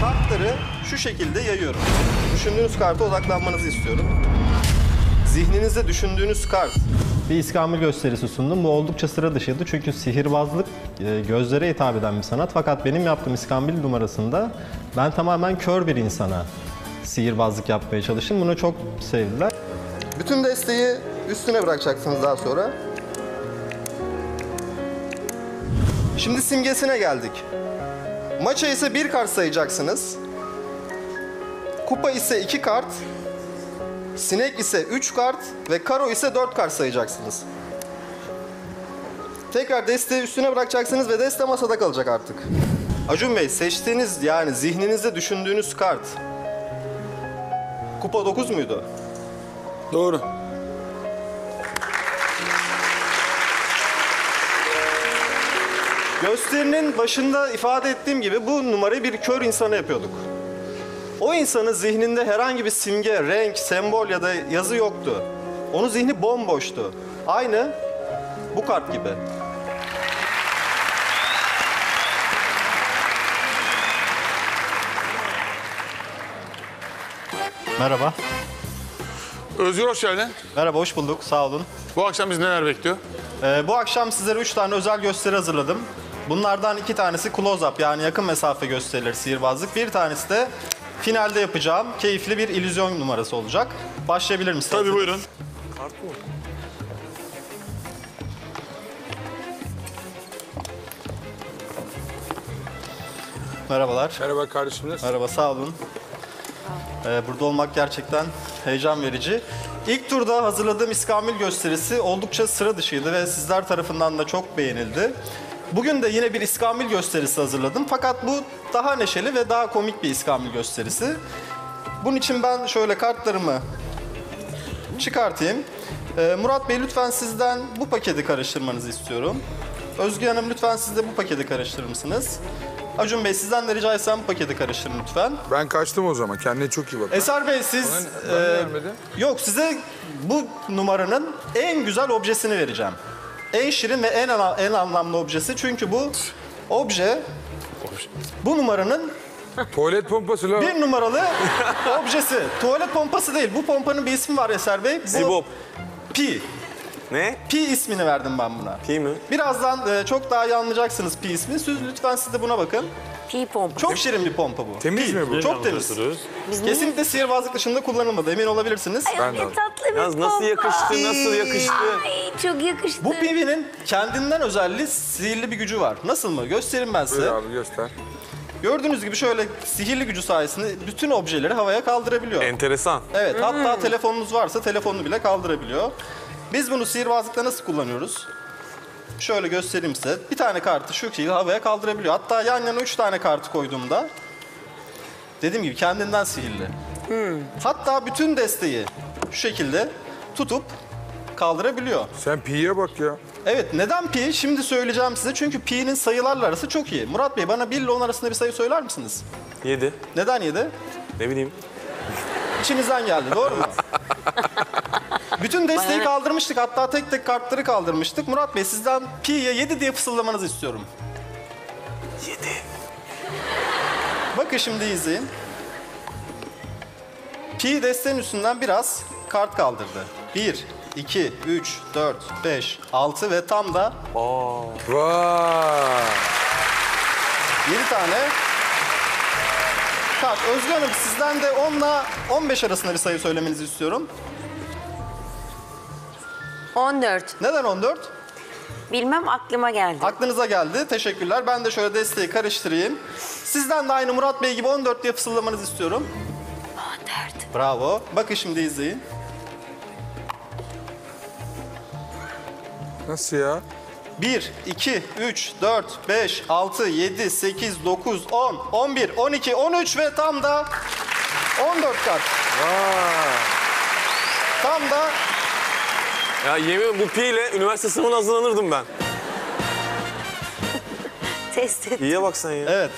Kartları şu şekilde yayıyorum. Düşündüğünüz karta odaklanmanızı istiyorum. Zihninizde düşündüğünüz kart. Bir iskambil gösterisi sundum. Bu oldukça sıra dışıydı çünkü sihirbazlık e, gözlere hitap eden bir sanat. Fakat benim yaptığım iskambil numarasında ben tamamen kör bir insana sihirbazlık yapmaya çalıştım. Bunu çok sevdiler. Bütün desteği üstüne bırakacaksınız daha sonra. Şimdi simgesine geldik. Maça ise bir kart sayacaksınız. Kupa ise iki kart. Sinek ise üç kart ve karo ise dört kart sayacaksınız. Tekrar desteği üstüne bırakacaksınız ve deste masada kalacak artık. Acun Bey seçtiğiniz yani zihninizde düşündüğünüz kart Kupa 9 muydu? Doğru. Gösterinin başında ifade ettiğim gibi bu numarayı bir kör insana yapıyorduk. O insanın zihninde herhangi bir simge, renk, sembol ya da yazı yoktu. Onun zihni bomboştu. Aynı bu kart gibi. Merhaba. Özgür hoş geldin. Merhaba, hoş bulduk. Sağ olun. Bu akşam biz neler bekliyor? Ee, bu akşam sizlere üç tane özel gösteri hazırladım. Bunlardan iki tanesi close-up yani yakın mesafe gösterileri sihirbazlık. Bir tanesi de finalde yapacağım keyifli bir illüzyon numarası olacak. Başlayabilir misiniz? Tabii buyurun. Merhabalar. Merhaba kardeşim nasılsın? Merhaba, sağ olun. Ee, burada olmak gerçekten heyecan verici. İlk turda hazırladığım iskambil gösterisi oldukça sıra dışıydı ve sizler tarafından da çok beğenildi. Bugün de yine bir iskambil gösterisi hazırladım. Fakat bu daha neşeli ve daha komik bir iskambil gösterisi. Bunun için ben şöyle kartlarımı çıkartayım. Ee, Murat Bey lütfen sizden bu paketi karıştırmanızı istiyorum. Özgü Hanım lütfen siz de bu paketi karıştırır mısınız? Acun Bey sizden de rica etsem bu paketi karıştırın lütfen. Ben kaçtım o zaman. Kendine çok iyi bak. Eser Bey siz... Bana- bana e, vermedi. yok size bu numaranın en güzel objesini vereceğim. En şirin ve en, ana- en anlamlı objesi. Çünkü bu obje bu numaranın Tuvalet pompası la. bir numaralı objesi. Tuvalet pompası değil. Bu pompanın bir ismi var Eser Bey. Bu Sibop. Pi. Ne? Pi ismini verdim ben buna. Pi mi? Birazdan e, çok daha iyi anlayacaksınız Pi ismini. Siz lütfen siz de buna bakın. Pi pompa. Çok şirin bir pompa bu. Temiz Pi. mi bu? Çok temiz. Biz Kesinlikle sihirbazlık dışında kullanılmadı. Emin olabilirsiniz. Ben de ne aldım. tatlı bir Yalnız nasıl pompa. yakıştı, nasıl yakıştı. Ay çok yakıştı. Bu PV'nin kendinden özelliği sihirli bir gücü var. Nasıl mı? Göstereyim ben Buyur size. abi göster. Gördüğünüz gibi şöyle sihirli gücü sayesinde bütün objeleri havaya kaldırabiliyor. Enteresan. Evet, hatta telefonunuz varsa telefonunu bile kaldırabiliyor. Biz bunu sihirbazlıkta nasıl kullanıyoruz? Şöyle göstereyim size. Bir tane kartı şu şekilde havaya kaldırabiliyor. Hatta yan yana üç tane kartı koyduğumda dediğim gibi kendinden sihirli. Hatta bütün desteği şu şekilde tutup kaldırabiliyor. Sen pi'ye bak ya. Evet neden pi? Şimdi söyleyeceğim size. Çünkü pi'nin sayılarla arası çok iyi. Murat Bey bana 1 ile 10 arasında bir sayı söyler misiniz? 7. Neden 7? Ne bileyim. İçinizden geldi doğru mu? Bütün desteği kaldırmıştık. Hatta tek tek kartları kaldırmıştık. Murat Bey sizden pi'ye 7 diye fısıldamanızı istiyorum. 7. Bakın şimdi izleyin. Pi desteğin üstünden biraz kart kaldırdı. 1, 2, 3, 4, 5, 6 ve tam da Vay. 7 tane kart. Özgür Hanım sizden de 10 ile 15 arasında bir sayı söylemenizi istiyorum. 14. Neden 14? Bilmem aklıma geldi. Aklınıza geldi. Teşekkürler. Ben de şöyle desteği karıştırayım. Sizden de aynı Murat Bey gibi 14 diye fısıldamanızı istiyorum. 14. Bravo. Bakın şimdi izleyin. Nasıl ya? 1, 2, 3, 4, 5, 6, 7, 8, 9, 10, 11, 12, 13 ve tam da 14 kart. Vay. Tam da Ya yemin bu pi ile üniversite sınavına hazırlanırdım ben. Test et. İyiye bak sen ya. evet.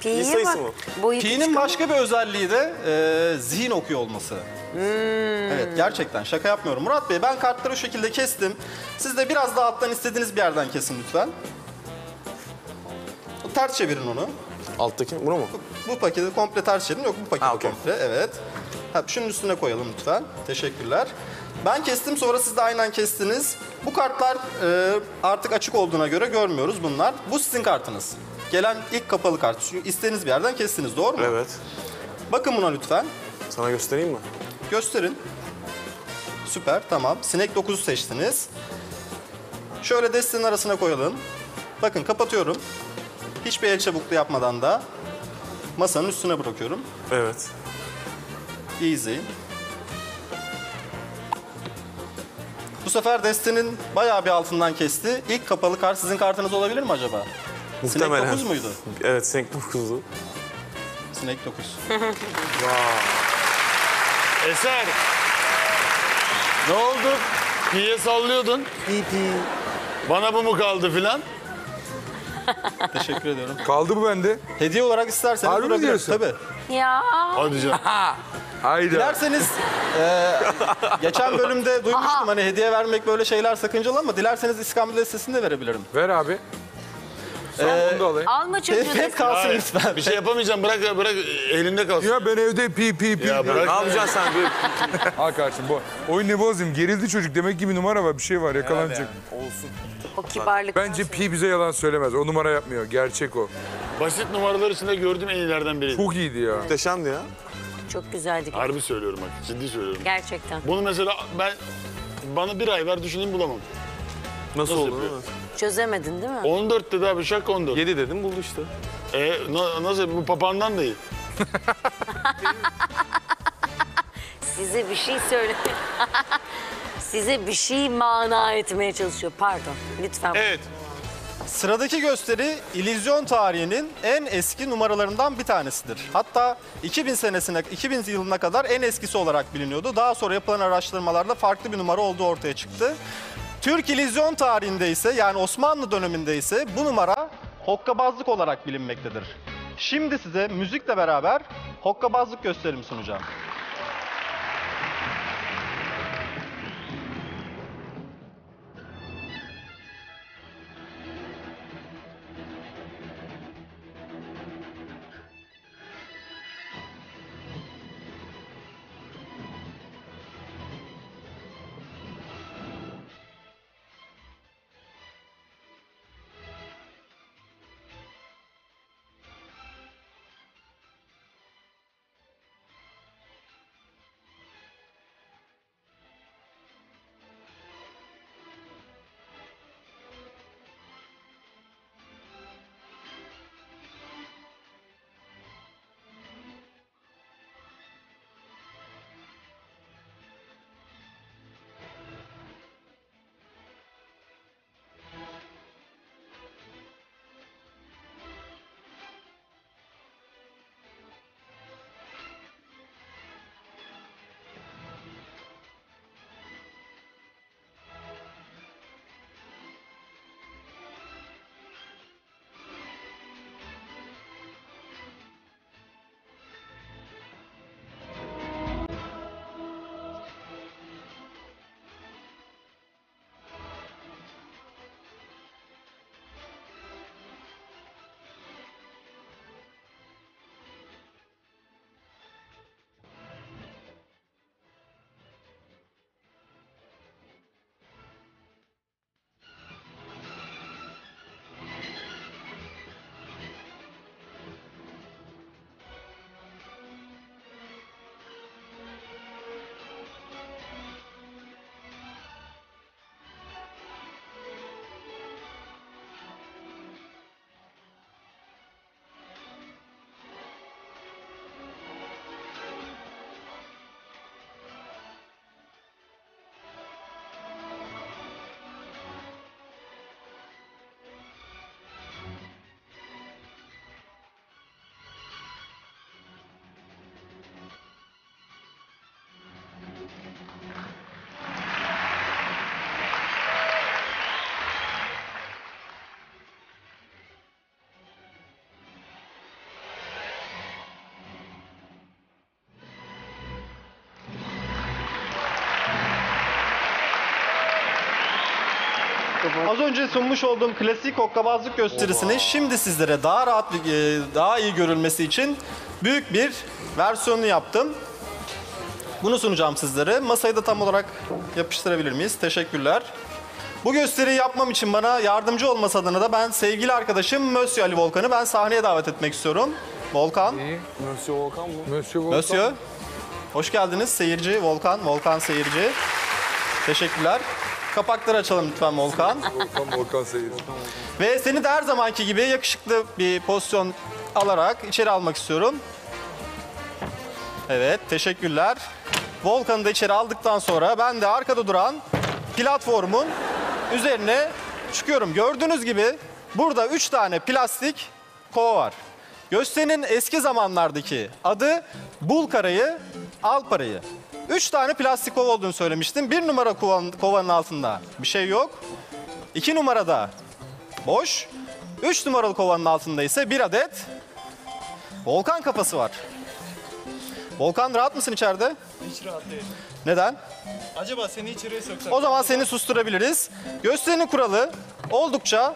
Pi'ye sayısı bak. mı? Boyutu Pi'nin çıkamıyor. başka bir özelliği de e, zihin okuyor olması. Evet gerçekten şaka yapmıyorum. Murat Bey ben kartları şu şekilde kestim. Siz de biraz daha alttan istediğiniz bir yerden kesin lütfen. ters çevirin onu. Alttaki bunu mu? Bu paketi komple ters çevirin. Yok bu paketi Ha, okey. komple. Evet. Ha, şunun üstüne koyalım lütfen. Teşekkürler. Ben kestim sonra siz de aynen kestiniz. Bu kartlar e, artık açık olduğuna göre görmüyoruz bunlar. Bu sizin kartınız. Gelen ilk kapalı kart. Şu istediğiniz bir yerden kestiniz doğru mu? Evet. Bakın buna lütfen. Sana göstereyim mi? Gösterin. Süper tamam. Sinek 9'u seçtiniz. Şöyle destenin arasına koyalım. Bakın kapatıyorum. Hiçbir el çabukluğu yapmadan da masanın üstüne bırakıyorum. Evet. İyi Bu sefer destenin bayağı bir altından kesti. İlk kapalı kart sizin kartınız olabilir mi acaba? Muhtemelen. Sinek 9 muydu? Evet, Sinek 9'du. Sinek 9. Eser. Ne oldu? Pi'ye sallıyordun. Bana bu mu kaldı filan? Teşekkür ediyorum. Kaldı bu bende. Hediye olarak isterseniz Harbi mi durabilirim. diyorsun? Tabii. Ya Hadi canım. Hayda. Dilerseniz e, geçen bölümde duymuştum hani hediye vermek böyle şeyler sakıncalı ama dilerseniz İskambil listesini de verebilirim. Ver abi. Sen bunu da alayım. alma çocuğu Hep kalsın Hayır, lütfen. bir şey yapamayacağım. Bırak bırak elinde kalsın. Ya ben evde pi pi pi. Ya bırak. Ne yapacaksın sen? Bir... Al kardeşim bu. Oyunu bozayım. Gerildi çocuk. Demek ki bir numara var. Bir şey var. Yakalanacak. O kibarlık. Bence pi bize yalan söylemez. O numara yapmıyor. Gerçek o. Basit numaralar içinde gördüğüm en iyilerden biriydi. Çok iyiydi ya. Muhteşemdi ya. Çok güzeldi. Harbi söylüyorum bak. Ciddi söylüyorum. Gerçekten. Bunu mesela ben bana bir ay ver düşüneyim bulamam. Nasıl, Nasıl oldu? yapıyor? değil? Çözemedin değil mi? 14 dedi abi şak 14. 7 dedim buldu işte. E, na- nasıl bu papağandan da iyi. Size bir şey söyle. Size bir şey mana etmeye çalışıyor. Pardon. Lütfen. Evet. Sıradaki gösteri illüzyon tarihinin en eski numaralarından bir tanesidir. Hatta 2000 senesine 2000 yılına kadar en eskisi olarak biliniyordu. Daha sonra yapılan araştırmalarda farklı bir numara olduğu ortaya çıktı. Türk illüzyon tarihinde ise yani Osmanlı döneminde ise bu numara hokkabazlık olarak bilinmektedir. Şimdi size müzikle beraber hokkabazlık gösterimi sunacağım. Az önce sunmuş olduğum klasik hokkabazlık gösterisini şimdi sizlere daha rahat, bir- e, daha iyi görülmesi için büyük bir versiyonunu yaptım. Bunu sunacağım sizlere. Masayı da tam olarak yapıştırabilir miyiz? Teşekkürler. Bu gösteriyi yapmam için bana yardımcı olması adına da ben sevgili arkadaşım Mösyö Ali Volkan'ı ben sahneye davet etmek istiyorum. Volkan, Monsieur Volkan mı? Monsieur Volkan. Mösyö. Hoş geldiniz seyirci Volkan, Volkan seyirci. Teşekkürler. Kapakları açalım lütfen Volkan. Volkan, Volkan seyir. Ve seni de her zamanki gibi yakışıklı bir pozisyon alarak içeri almak istiyorum. Evet, teşekkürler. Volkan'ı da içeri aldıktan sonra ben de arkada duran platformun üzerine çıkıyorum. Gördüğünüz gibi burada üç tane plastik kova var. Gösterinin eski zamanlardaki adı bul karayı, al parayı. Üç tane plastik kova olduğunu söylemiştim. Bir numara kovan- kovanın altında bir şey yok. İki numarada boş. 3 numaralı kovanın altında ise bir adet volkan kafası var. Volkan rahat mısın içeride? Hiç rahat değil. Neden? Acaba seni içeriye soksak? O zaman seni susturabiliriz. Gösterinin kuralı oldukça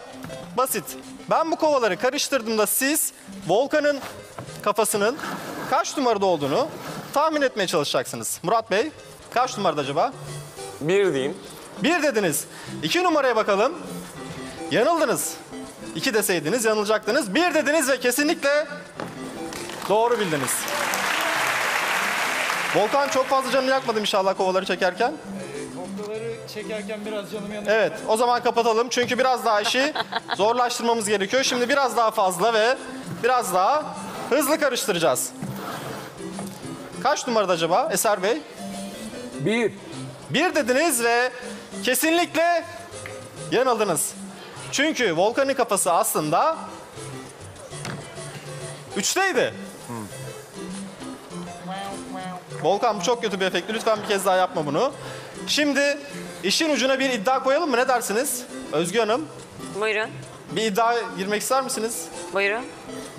basit. Ben bu kovaları karıştırdığımda siz volkanın kafasının kaç numarada olduğunu tahmin etmeye çalışacaksınız. Murat Bey kaç numarada acaba? Bir diyeyim. Bir dediniz. İki numaraya bakalım. Yanıldınız. İki deseydiniz yanılacaktınız. Bir dediniz ve kesinlikle doğru bildiniz. Volkan çok fazla canını yakmadım inşallah kovaları çekerken. Noktaları çekerken biraz canım yanıyor. Evet o zaman kapatalım çünkü biraz daha işi zorlaştırmamız gerekiyor. Şimdi biraz daha fazla ve biraz daha hızlı karıştıracağız. Kaç numarada acaba Eser Bey? Bir. Bir dediniz ve kesinlikle yanıldınız. Çünkü Volkan'ın kafası aslında üçteydi. Volkan bu çok kötü bir efekti. Lütfen bir kez daha yapma bunu. Şimdi işin ucuna bir iddia koyalım mı? Ne dersiniz? Özgü Hanım Buyurun. bir iddia girmek ister misiniz? Buyurun.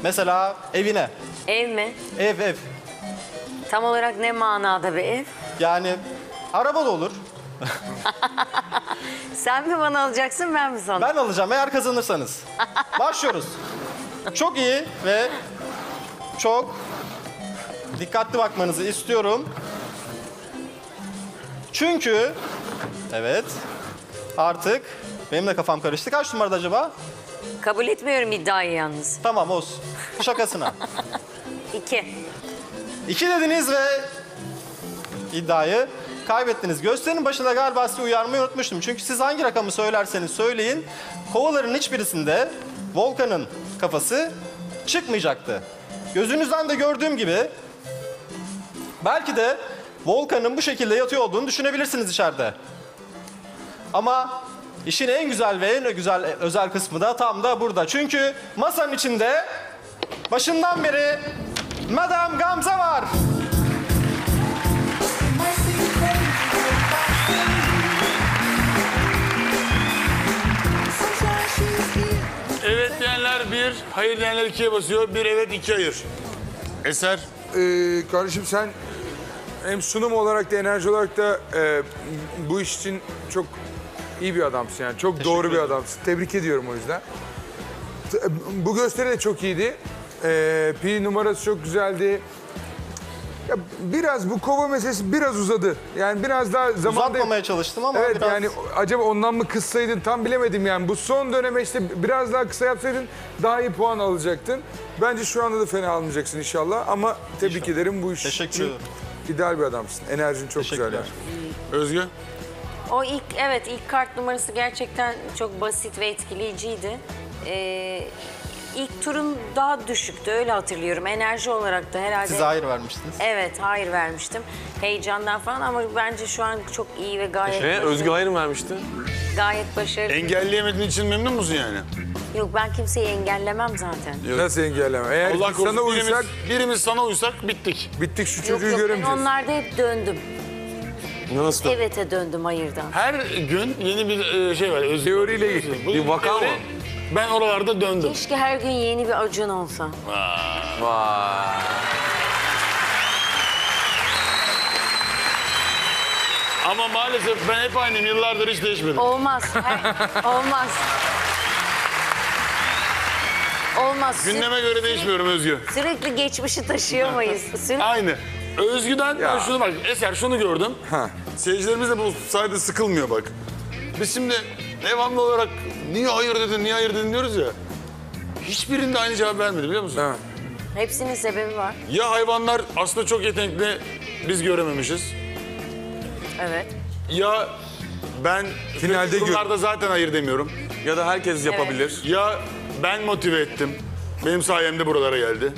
Mesela evine. Ev mi? Ev ev. Tam olarak ne manada bir ev? Yani araba da olur. Sen mi bana alacaksın ben mi sana? Ben alacağım eğer kazanırsanız. Başlıyoruz. Çok iyi ve çok dikkatli bakmanızı istiyorum. Çünkü evet artık benim de kafam karıştı. Kaç numarada acaba? Kabul etmiyorum iddiayı yalnız. Tamam olsun. Şakasına. İki. İki dediniz ve iddiayı kaybettiniz. Gösterinin başında galiba sizi uyarmayı unutmuştum. Çünkü siz hangi rakamı söylerseniz söyleyin, kovaların hiçbirisinde Volkan'ın kafası çıkmayacaktı. Gözünüzden de gördüğüm gibi belki de Volkan'ın bu şekilde yatıyor olduğunu düşünebilirsiniz içeride. Ama işin en güzel ve en güzel özel kısmı da tam da burada. Çünkü masanın içinde başından beri Madame Gamze var. Evet diyenler bir, hayır diyenler ikiye basıyor. Bir evet, iki hayır. Eser. Ee, kardeşim sen hem sunum olarak da enerji olarak da e, bu iş için çok iyi bir adamsın yani. Çok doğru bir adamsın. Tebrik ediyorum o yüzden. T- Bu gösteri de çok iyiydi. Ee, pi numarası çok güzeldi. Ya biraz bu kova meselesi biraz uzadı. Yani biraz daha zamanda... Uzatmamaya çalıştım ama Evet biraz... yani acaba ondan mı kıssaydın tam bilemedim yani. Bu son döneme işte biraz daha kısa yapsaydın daha iyi puan alacaktın. Bence şu anda da fena almayacaksın inşallah ama tebrik ederim bu iş Teşekkür için ederim. ideal bir adamsın. Enerjin çok güzel. Teşekkürler. yani. Özgü. O ilk evet ilk kart numarası gerçekten çok basit ve etkileyiciydi. Ee, turun daha düşüktü öyle hatırlıyorum. Enerji olarak da herhalde. Size hayır vermiştiniz. Evet hayır vermiştim. Heyecandan falan ama bence şu an çok iyi ve gayet Ne? başarılı. Özgü hayır mı vermişti? Gayet başarılı. Engelleyemediğin için memnun musun yani? Yok ben kimseyi engellemem zaten. Nasıl engelleme? Eğer Allah korusun sana birimiz, uysak birimiz sana uysak bittik. bittik şu Yok çocuğu yok ben göremeyeceğiz. onlarda hep döndüm. Nasıl? Evet'e döndüm hayırdan. Her gün yeni bir e, şey var. Özgü. Teoriyle gittik. Bu Bir vaka teori, mı? Ben oralarda döndüm. Keşke her gün yeni bir acın olsa. Vay. Ama maalesef ben hep aynıyım. Yıllardır hiç değişmedim. Olmaz. Her- olmaz. Olmaz. Sü- Gündeme göre değişmiyorum Özgü. Sürekli geçmişi taşıyamayız. Sürekli... Aynı. Özgü'den ben şunu bak. Eser şunu gördüm. Seyircilerimiz de bu sayede sıkılmıyor bak. Biz şimdi devamlı olarak niye hayır dedin, niye hayır dedin diyoruz ya. Hiçbirinde aynı cevap vermedi biliyor musun? Ha. Hepsinin sebebi var. Ya hayvanlar aslında çok yetenekli, biz görememişiz. Evet. Ya ben Finalde gör- konularda zaten hayır demiyorum. Ya da herkes yapabilir. Ya ben motive ettim. Benim sayemde buralara geldi.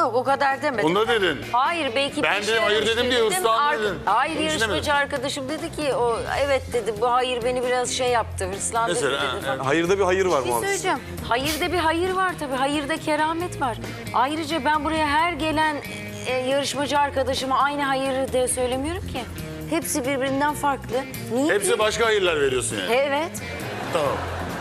Yok o kadar demedim. Da dedin. Hayır belki Ben dedim, hayır dedim diye ar- dedin. Hayır Onun için yarışmacı demedim. arkadaşım dedi ki o evet dedi bu hayır beni biraz şey yaptı hırslandırdı Mesela, dedi. ha, falan. Hayırda bir hayır var Bir şey muhabbet. söyleyeceğim. Hayırda bir hayır var tabii. Hayırda keramet var. Ayrıca ben buraya her gelen e, yarışmacı arkadaşıma aynı hayırı de söylemiyorum ki. Hepsi birbirinden farklı. Niye? Hepsi başka hayırlar veriyorsun yani. Evet. Tamam.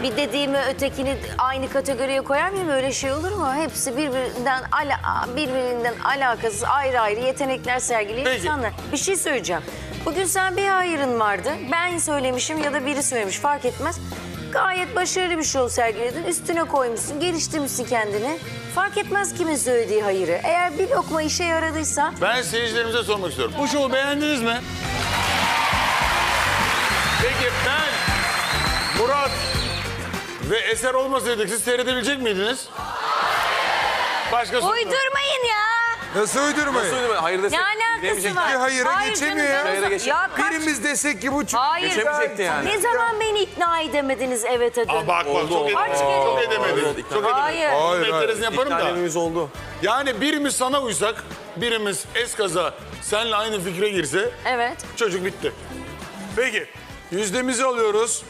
Bir dediğimi ötekini aynı kategoriye koyar mıyım? Öyle şey olur mu? Hepsi birbirinden ala, birbirinden alakasız ayrı ayrı yetenekler sergileyen Peki. insanlar. Bir şey söyleyeceğim. Bugün sen bir hayırın vardı. Ben söylemişim ya da biri söylemiş fark etmez. Gayet başarılı bir şov sergiledin. Üstüne koymuşsun, geliştirmişsin kendini. Fark etmez kimin söylediği hayırı. Eğer bir lokma işe yaradıysa Ben seyircilerimize sormak istiyorum. Bu şovu beğendiniz mi? Ve Eser olmasaydık siz seyredebilecek miydiniz? Başka soru. uydurmayın ya. Nasıl uydurmayın? Söyleme, Hayır desek Ne alakası var? Bir hayıra Hayır geçemiyor canım, ya. ben o Hayıra zaman- geçe- Ya kaç Birimiz desek ki bu çok Hayır. Geçemeyecekti yani. Ne zaman beni ikna edemediniz evet hadi. Aa, bak bak Oldu, çok, oldu. ed- Kaç kere? çok edemedim. Oldu, Çok edemedim. Hayır. Hayır, hayır. Yaparım da. İknalememiz oldu. Yani birimiz sana uysak, birimiz eskaza senle aynı fikre girse Evet. çocuk bitti. Peki yüzdemizi alıyoruz.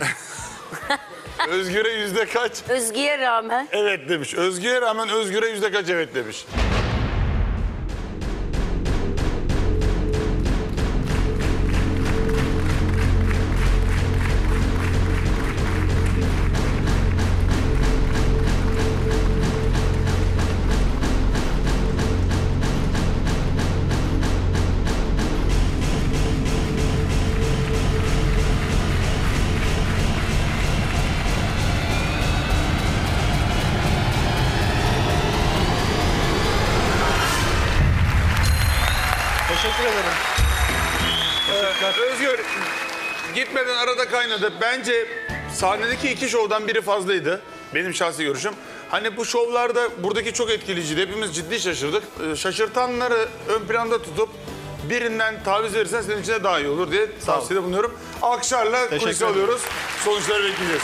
Özgür'e yüzde kaç? Özgü'ye rağmen. Evet demiş. Özgür'e rağmen Özgür'e yüzde kaç evet demiş. Teşekkür ederim. Özgür gitmeden arada kaynadı. Bence sahnedeki iki şovdan biri fazlaydı. Benim şahsi görüşüm. Hani bu şovlarda buradaki çok etkileyiciydi. Hepimiz ciddi şaşırdık. Ee, Şaşırtanları ön planda tutup birinden taviz verirsen senin için de daha iyi olur diye tavsiyede bulunuyorum. Alkışlarla kulise alıyoruz. Sonuçları bekleyeceğiz.